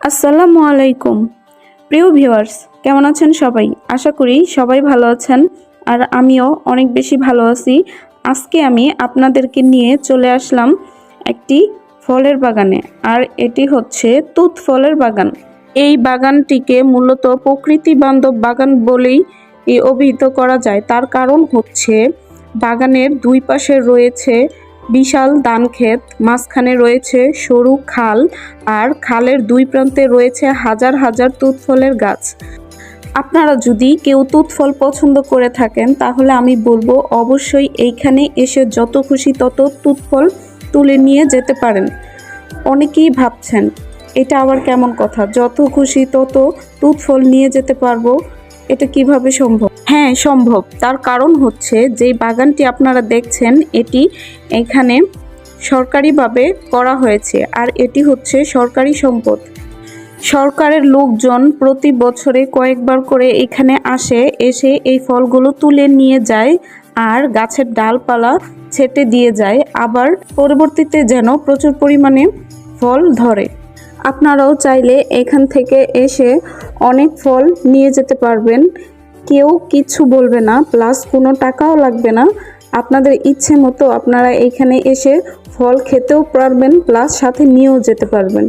আসসালামু আলাইকুম। প্রিয় ভিউয়ার্স, কেমন আছেন সবাই? আশা করি সবাই ভালো আছেন আর আমিও অনেক বেশি ভালো আছি। আজকে আমি আপনাদেরকে নিয়ে চলে আসলাম একটি ফলের বাগানে আর এটি হচ্ছে তুত ফলের বাগান। এই বাগানটিকে মূলত প্রকৃতি বান্ধব বাগান বলেই অভিহিত করা যায়। তার কারণ হচ্ছে বাগানের দুই পাশে রয়েছে বিশাল ধান ক্ষেত। মাঝখানে রয়েছে সরু খাল আর খালের দুই প্রান্তে রয়েছে হাজার হাজার তুত ফলের গাছ। আপনারা যদি কেউ তুত ফল পছন্দ করে থাকেন, তাহলে আমি বলব অবশ্যই এইখানে এসে যত খুশি তত তুত ফল তুলে নিয়ে যেতে পারেন। অনেকেই ভাবছেন, এটা আবার কেমন কথা? যত খুশি তত তুত ফল নিয়ে যেতে পারব। এটা কীভাবে সম্ভব? হ্যাঁ সম্ভব। তার কারণ হচ্ছে যে বাগানটি আপনারা দেখছেন, এটি এখানে সরকারিভাবে করা হয়েছে আর এটি হচ্ছে সরকারি সম্পদ। সরকারের লোকজন প্রতি বছরে কয়েকবার করে এখানে আসে, এসে এই ফলগুলো তুলে নিয়ে যায় আর গাছের ডালপালা ছেটে দিয়ে যায়। আবার পরবর্তীতে যেন প্রচুর পরিমাণে ফল ধরে। আপনারাও চাইলে এখান থেকে এসে অনেক ফল নিয়ে যেতে পারবেন। কেউ কিছু বলবে না, প্লাস কোনো টাকাও লাগবে না। আপনাদের ইচ্ছে মতো আপনারা এখানে এসে ফল খেতেও পারবেন, প্লাস সাথে নিয়েও যেতে পারবেন।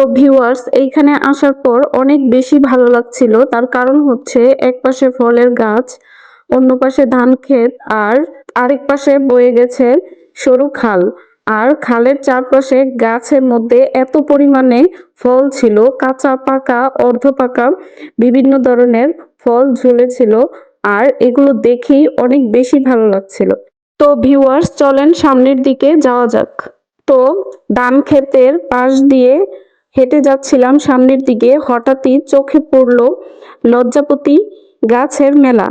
তো ভিউয়ার্স এইখানে আসার পর অনেক বেশি ভালো লাগছিল। তার কারণ হচ্ছে এক পাশে ফলের গাছ, অন্য পাশে ধান ক্ষেত, আর আরেক পাশে বয়ে গেছে সরু খাল। আর খালের চারপাশে গাছের মধ্যে এত পরিমাণে ফল ছিল, কাঁচা, পাকা, অর্ধ পাকা, বিভিন্ন ধরনের ফল ঝুলেছিল, আর এগুলো দেখেই অনেক বেশি ভালো লাগছিল। তো ভিউয়ার্স চলেন সামনের দিকে যাওয়া যাক। তো ধান ক্ষেতের পাশ দিয়ে হেঁটে যাচ্ছিলাম সামনের দিকে। হঠাৎই চোখে পড়ল লজ্জাপতি গাছের মেলা।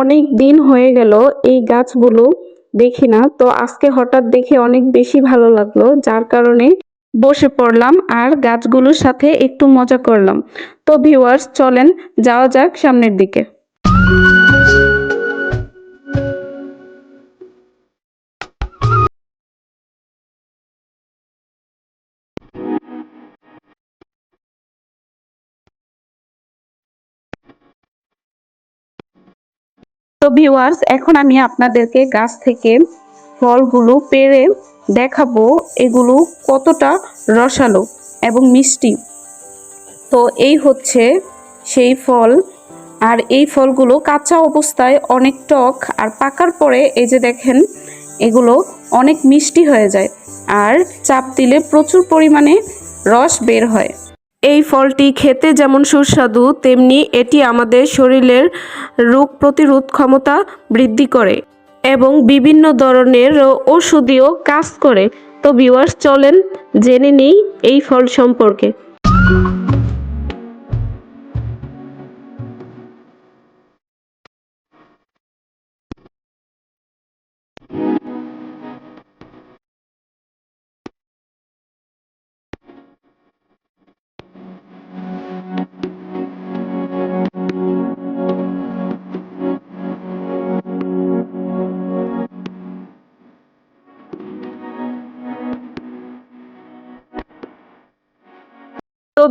অনেক দিন হয়ে গেল, এই গাছগুলো দেখি না। তো আজকে হঠাৎ দেখে অনেক বেশি ভালো লাগল, যার কারণে বসে পড়লাম আর গাছগুলোর সাথে একটু মজা করলাম। তো ভিউয়ার্স চলেন, যাওয়া যাক সামনের দিকে। তো ভিউয়ার্স এখন আমি আপনাদেরকে গাছ থেকে ফলগুলো পেরে দেখাবো, এগুলো কতটা রসালো এবং মিষ্টি। তো এই হচ্ছে সেই ফল, আর এই ফলগুলো কাঁচা অবস্থায় অনেক টক, আর পাকার পরে এই যে দেখেন, এগুলো অনেক মিষ্টি হয়ে যায়, আর চাপ দিলে প্রচুর পরিমাণে রস বের হয়। এই ফলটি খেতে যেমন সুস্বাদু, তেমনি এটি আমাদের শরীরের রোগ প্রতিরোধ ক্ষমতা বৃদ্ধি করে এবং বিভিন্ন ধরনের ওষুধীয় কাজ করে। তো ভিউয়ার্স চলেন জেনে নিই এই ফল সম্পর্কে।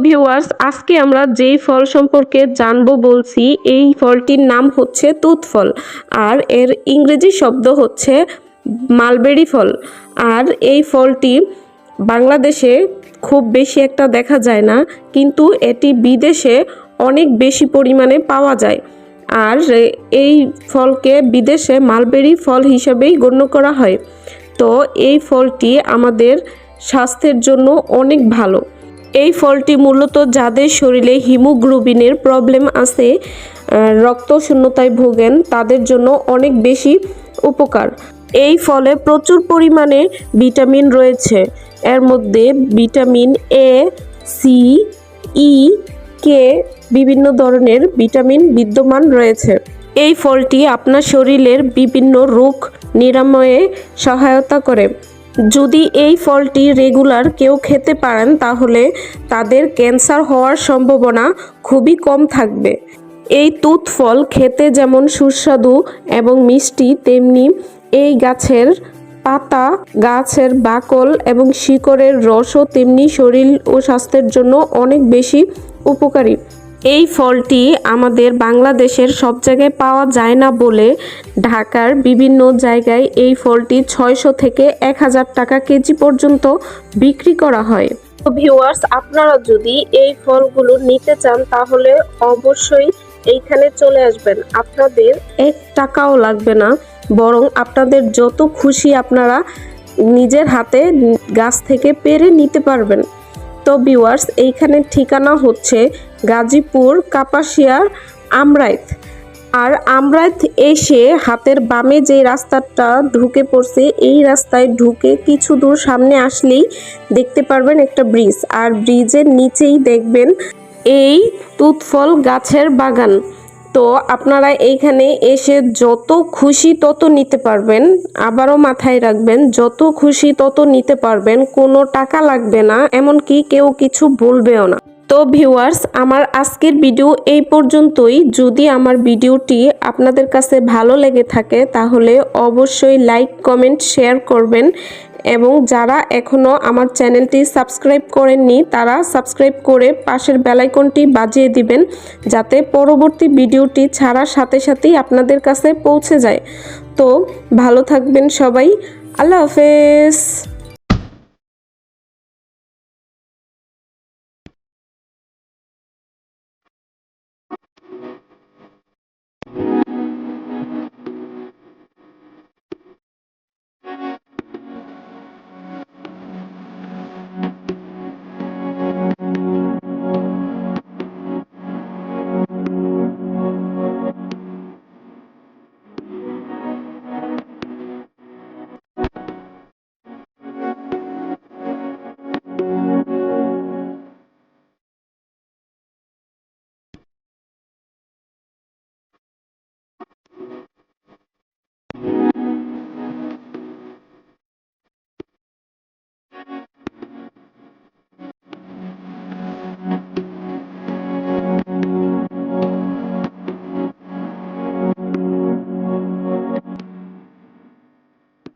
ভিউয়ার্স আজকে আমরা যেই ফল সম্পর্কে জানব বলছি, এই ফলটির নাম হচ্ছে তুত ফল আর এর ইংরেজি শব্দ হচ্ছে মালবেরি ফল, আর এই ফলটি বাংলাদেশে খুব বেশি একটা দেখা যায় না, কিন্তু এটি বিদেশে অনেক বেশি পরিমাণে পাওয়া যায়, আর এই ফলকে বিদেশে মালবেরি ফল হিসাবেই গণ্য করা হয়। তো এই ফলটি আমাদের স্বাস্থ্যের জন্য অনেক ভালো। এই ফলটি মূলত যাদের শরীরে হিমোগ্লোবিনের প্রবলেম আছে রক্ত শূন্যতায় ভোগেন, তাদের জন্য অনেক বেশি উপকার। এই ফলে প্রচুর পরিমাণে ভিটামিন রয়েছে। এর মধ্যে ভিটামিন এ সি ই কে বিভিন্ন ধরনের ভিটামিন বিদ্যমান রয়েছে। এই ফলটি আপনার শরীরের বিভিন্ন রোগ নিরাময়ে সহায়তা করে। যদি এই ফলটি রেগুলার কেউ খেতে পারেন, তাহলে তাদের ক্যান্সার হওয়ার সম্ভাবনা খুবই কম থাকবে। এই তুত ফল খেতে যেমন সুস্বাদু এবং মিষ্টি, তেমনি এই গাছের পাতা, গাছের বাকল এবং শিকড়ের রসও তেমনি শরীর ও স্বাস্থ্যের জন্য অনেক বেশি উপকারী। এই ফলটি আমাদের বাংলাদেশের সব জায়গায় পাওয়া যায় না বলে ঢাকার বিভিন্ন জায়গায় এই ফলটি ছয়শো থেকে এক হাজার টাকা কেজি পর্যন্ত বিক্রি করা হয়। তো ভিউয়ার্স আপনারা যদি এই ফলগুলো নিতে চান, তাহলে অবশ্যই এইখানে চলে আসবেন। আপনাদের এক টাকাও লাগবে না, বরং আপনাদের যত খুশি আপনারা নিজের হাতে গাছ থেকে পেরে নিতে পারবেন। তো ভিউয়ার্স এইখানে ঠিকানা হচ্ছে গাজীপুর কাপাসিয়ার আমরাইত। আর আমরাইত এসে হাতের বামে যে রাস্তাটা ঢুকে পড়ছে, এই রাস্তায় ঢুকে কিছু দূর সামনে আসলেই দেখতে পারবেন একটা ব্রিজ। আর ব্রিজের নিচেই দেখবেন এই তুতফল গাছের বাগান। তো আপনারা এইখানে এসে যত খুশি তত নিতে পারবেন। আবারও মাথায় রাখবেন, যত খুশি তত নিতে পারবেন। কোনো টাকা লাগবে না, এমনকি কেউ কিছু বলবেও না। তো ভিউয়ার্স, আমার আজকের ভিডিও এই পর্যন্তই। যদি আমার ভিডিওটি আপনাদের কাছে ভালো লেগে থাকে, তাহলে অবশ্যই লাইক, কমেন্ট, শেয়ার করবেন। এবং যারা এখনও আমার চ্যানেলটি সাবস্ক্রাইব করেননি, তারা সাবস্ক্রাইব করে পাশের বেলাইকনটি বাজিয়ে দিবেন, যাতে পরবর্তী ভিডিওটি ছাড়ার সাথে সাথেই আপনাদের কাছে পৌঁছে যায়। তো ভালো থাকবেন সবাই। আল্লাহ হাফেজ।